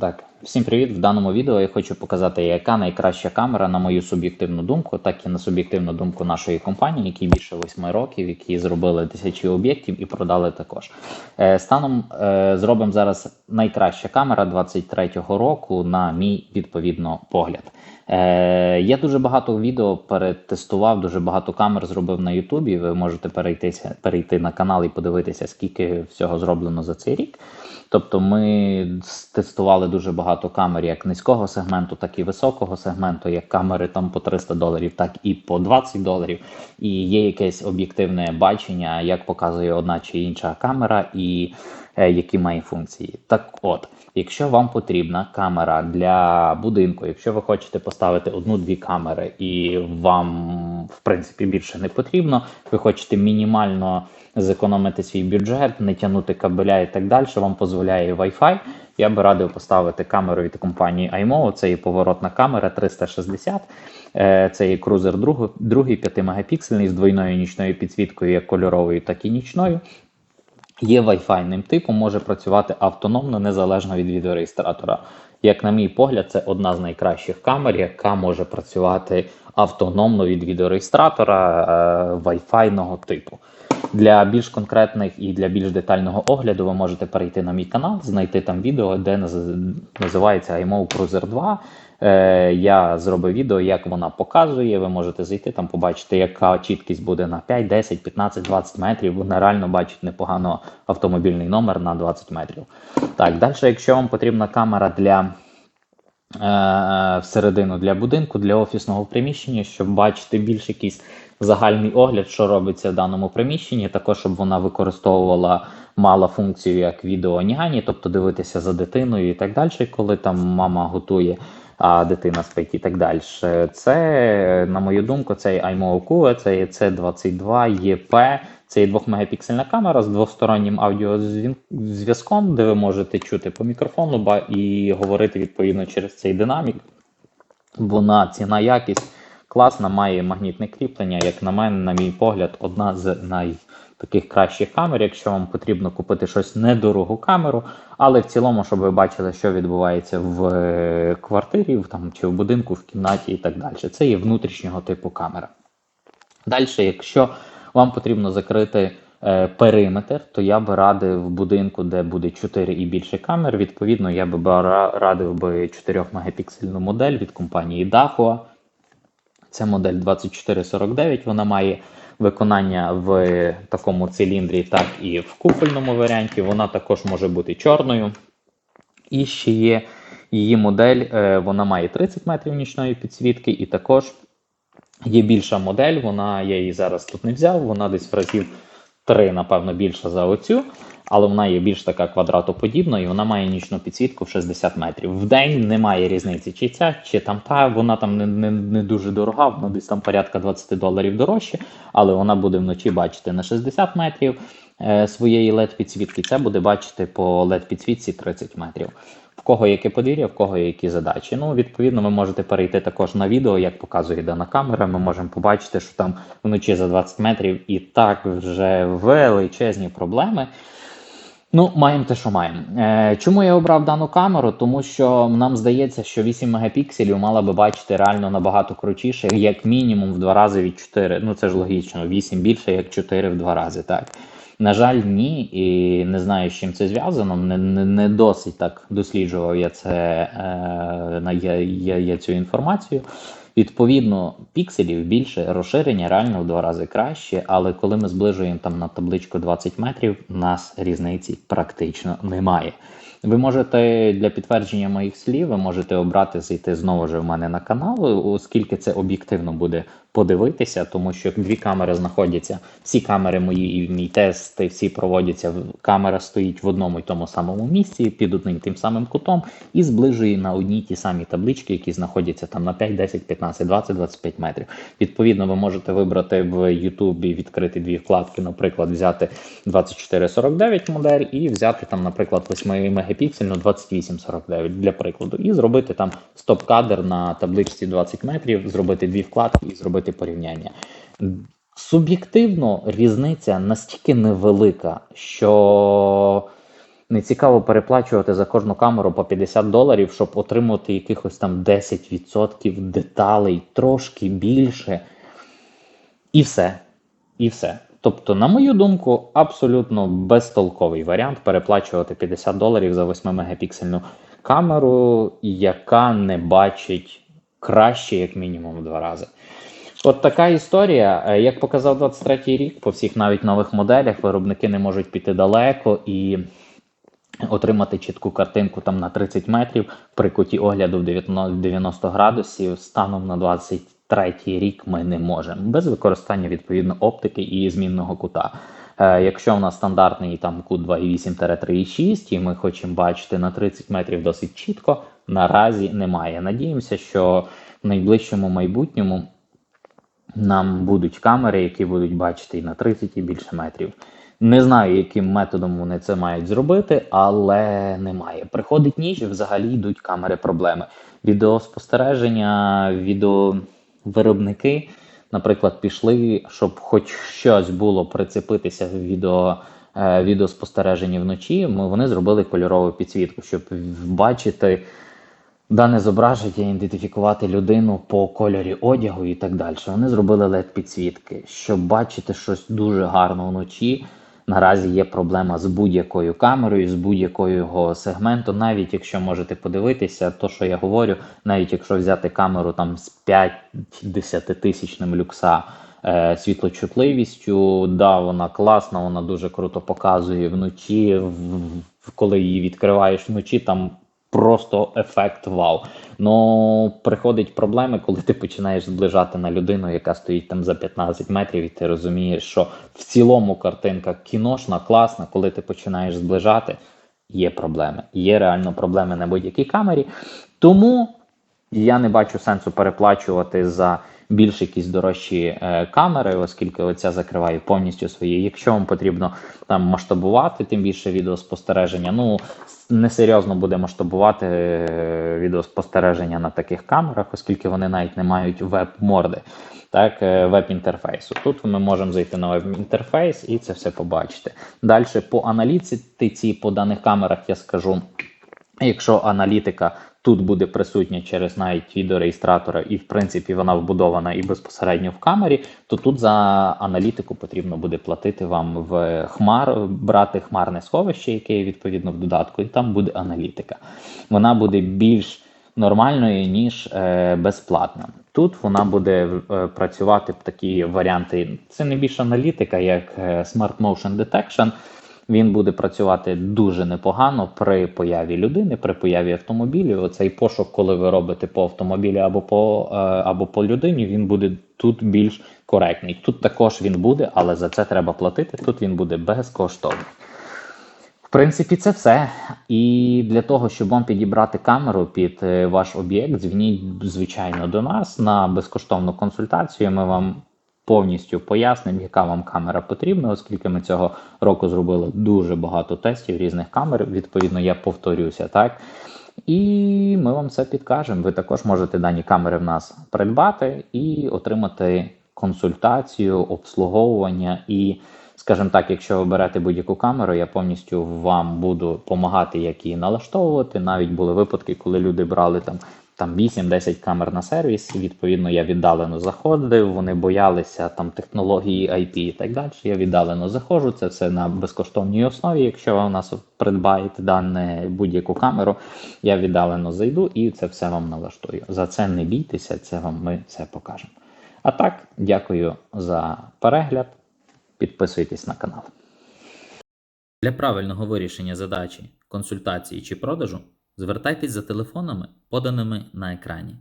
Так, всім привіт! В даному відео я хочу показати, яка найкраща камера, на мою суб'єктивну думку, так і на суб'єктивну думку нашої компанії, які більше 8 років, які зробили тисячі об'єктів і продали також. Е, станом е, зробимо зараз найкраща камера 23-го року, на мій відповідно погляд. Е, я дуже багато відео перетестував, дуже багато камер зробив на Ютубі. Ви можете перейтися, перейти на канал і подивитися, скільки всього зроблено за цей рік. Тобто ми тестували дуже багато камер як низького сегменту, так і високого сегменту, як камери там по 300 доларів, так і по 20 доларів. І є якесь об'єктивне бачення, як показує одна чи інша камера, і е, які має функції. Так от, якщо вам потрібна камера для будинку, якщо ви хочете поставити одну-дві камери, і вам в принципі більше не потрібно, ви хочете мінімально зекономити свій бюджет, не тягнути кабеля і так далі, вам дозволяє Wi-Fi. Я би радив поставити камеру від компанії iMO, це є поворотна камера 360. Е, це є крузер другий 5 мегапіксельний з двойною нічною підсвіткою, як кольоровою, так і нічною. Є Wi-Fi типом, може працювати автономно, незалежно від відеореєстратора. Як, на мій погляд, це одна з найкращих камер, яка може працювати автономно від відеореєстратора е, Wi-Fi типу. Для більш конкретних і для більш детального огляду ви можете перейти на мій канал, знайти там відео, де називається iMO Cruiser 2. Е, Я зробив відео, як вона показує. Ви можете зайти там, побачити, яка чіткість буде на 5, 10, 15, 20 метрів. Вона реально бачить непогано автомобільний номер на 20 метрів. Так, далі, якщо вам потрібна камера для е, всередину для будинку, для офісного приміщення, щоб бачити більш якісь загальний огляд, що робиться в даному приміщенні, також щоб вона використовувала мала функцію як відеонігані, тобто дивитися за дитиною і так далі, коли там мама готує. А дитина спить і так далі. Це, на мою думку, цей iMO це є C22 EP, це є 2-мегапіксельна камера з двостороннім аудіозв'язком, де ви можете чути по мікрофону і говорити відповідно через цей динамік. Вона ціна якість класна, має магнітне кріплення. Як на мене, на мій погляд, одна з най таких кращих камер, якщо вам потрібно купити щось недорогу камеру, але в цілому, щоб ви бачили, що відбувається в е, квартирі там, чи в будинку, в кімнаті і так далі. Це є внутрішнього типу камера. Далі, якщо вам потрібно закрити е, периметр, то я би радив будинку, де буде 4 і більше камер. Відповідно, я би радив би 4 мегапіксельну модель від компанії Dahua. Це модель 2449, вона має виконання в такому циліндрі, так і в куфельному варіанті. Вона також може бути чорною. І ще є її модель, е, вона має 30 метрів нічної підсвітки, і також є більша модель. Вона я її зараз тут не взяв, вона десь в разів 3, напевно, більша за оцю але вона є більш така квадратоподібна і вона має нічну підсвітку в 60 метрів. В день немає різниці, чи ця, чи там та. Вона там не не, не дуже дорога, вона десь там порядка 20 доларів дорожче, але вона буде вночі бачити на 60 метрів е, своєї led підсвітки. Це буде бачити по led підсвітці 30 метрів. В кого яке подвір'я, в кого які задачі. Ну, відповідно, ви можете перейти також на відео, як показує дана камера. Ми можемо побачити, що там вночі за 20 метрів і так вже величезні проблеми. Ну, маємо те, що маємо. Е, Чому я обрав дану камеру? Тому що нам здається, що 8 мегапікселів мала би бачити реально набагато крутіше, як мінімум в два рази від 4. Ну це ж логічно, 8 більше, як 4 в два рази. так. На жаль, ні, і не знаю, з чим це зв'язано. Не не, не досить так досліджував я це е, я, я, я цю інформацію. Відповідно, пікселів більше, розширення реально в два рази краще, але коли ми зближуємо там на табличку 20 метрів, у нас різниці практично немає. Ви можете для підтвердження моїх слів, ви можете обрати зайти знову ж в мене на канал, оскільки це об'єктивно буде подивитися, тому що дві камери знаходяться, всі камери мої і мій тест, всі проводяться. Камера стоїть в одному і тому самому місці, під одним тим самим кутом, і зближує на одній ті самі таблички, які знаходяться там на 5, 10, 15, 20, 25 метрів. Відповідно, ви можете вибрати в Ютубі відкрити дві вкладки, наприклад, взяти 2449 модель і взяти там, наприклад, 8 мегапіксельну 2849 для прикладу, і зробити там стоп-кадр на табличці 20 метрів, зробити дві вкладки і зробити порівняння. Суб'єктивно різниця настільки невелика, що Не цікаво переплачувати за кожну камеру по 50 доларів, щоб отримати якихось там 10% деталей, трошки більше. І все. І все. Тобто, на мою думку, абсолютно безтолковий варіант переплачувати 50 доларів за 8 мегапіксельну камеру, яка не бачить краще, як мінімум, два рази. От така історія. Е, Як показав 23-й рік, по всіх навіть нових моделях виробники не можуть піти далеко і отримати чітку картинку там на 30 метрів при куті огляду в 90 90 градусів станом на 23 рік ми не можемо без використання відповідно оптики і змінного кута. Е, Якщо у нас стандартний там кут 2,8-3,6 і ми хочемо бачити на 30 метрів досить чітко, наразі немає. Надіємося, що в найближчому майбутньому нам будуть камери, які будуть бачити і на 30 і більше метрів. Не знаю, яким методом вони це мають зробити, але немає. Приходить ніч, і взагалі йдуть камери проблеми. Відеоспостереження, відеовиробники, наприклад, пішли, щоб хоч щось було прицепитися в відео. е, Відеоспостереження вночі, ми- вони зробили кольорову підсвітку, щоб бачити дане зображення, ідентифікувати людину по кольорі одягу і так далі. Вони зробили led підсвітки. Щоб бачити щось дуже гарно вночі. Наразі є проблема з будь-якою камерою, з будь-якого його сегменту. Навіть якщо можете подивитися, то що я говорю, навіть якщо взяти камеру там з 5-10 тисячним люкса е, світлочутливістю, да, вона класна, вона дуже круто показує вночі. Коли її відкриваєш вночі, там просто ефект вау. Ну приходять проблеми, коли ти починаєш зближати на людину, яка стоїть там за 15 метрів, і ти розумієш, що в цілому картинка кіношна, класна. Коли ти починаєш зближати, є проблеми. Є реально проблеми на будь-якій камері. Тому я не бачу сенсу переплачувати за більш якісь дорожчі е, камери, оскільки оця закриває повністю свої. Якщо вам потрібно там масштабувати, тим більше відеоспостереження. Ну несерйозно буде масштабувати е, відеоспостереження на таких камерах, оскільки вони навіть не мають веб-морди, так, е, веб-інтерфейсу. Тут ми можемо зайти на веб-інтерфейс і це все побачити. Далі по аналітиці по даних камерах я скажу. Якщо аналітика тут буде присутня через навіть відеореєстратора, і в принципі вона вбудована і безпосередньо в камері, то тут за аналітику потрібно буде платити вам в хмар, брати хмарне сховище, яке є відповідно в додатку, і там буде аналітика. Вона буде більш нормальною, ніж е, безплатна. Тут вона буде е, працювати такі варіанти. Це не більш аналітика, як е, Smart Motion Detection. Він буде працювати дуже непогано при появі людини, при появі автомобілів. Оцей пошук, коли ви робите по автомобілі або по е, або по людині, він буде тут більш коректний. Тут також він буде, але за це треба платити. Тут він буде безкоштовний. В принципі, це все. І для того, щоб вам підібрати камеру під е, ваш об'єкт, дзвініть, звичайно, до нас на безкоштовну консультацію. Ми вам повністю пояснимо, яка вам камера потрібна, оскільки ми цього року зробили дуже багато тестів різних камер. Відповідно, я повторюся, так. І ми вам це підкажемо. Ви також можете дані камери в нас придбати і отримати консультацію, обслуговування. І, скажімо так, якщо ви берете будь-яку камеру, я повністю вам буду допомагати, як її налаштовувати. Навіть були випадки, коли люди брали там. Там 8-10 камер на сервіс, відповідно я віддалено заходив. Вони боялися там технології IP і так далі. Я віддалено заходжу. Це все на безкоштовній основі. Якщо ви у нас придбаєте дане будь-яку камеру, я віддалено зайду і це все вам налаштую. За це не бійтеся, це вам ми все покажемо. А так, дякую за перегляд. Підписуйтесь на канал. Для правильного вирішення задачі, консультації чи продажу звертайтесь за телефонами, поданими на екрані.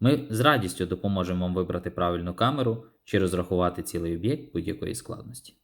Ми з радістю допоможемо вам вибрати правильну камеру чи розрахувати цілий об'єкт будь-якої складності.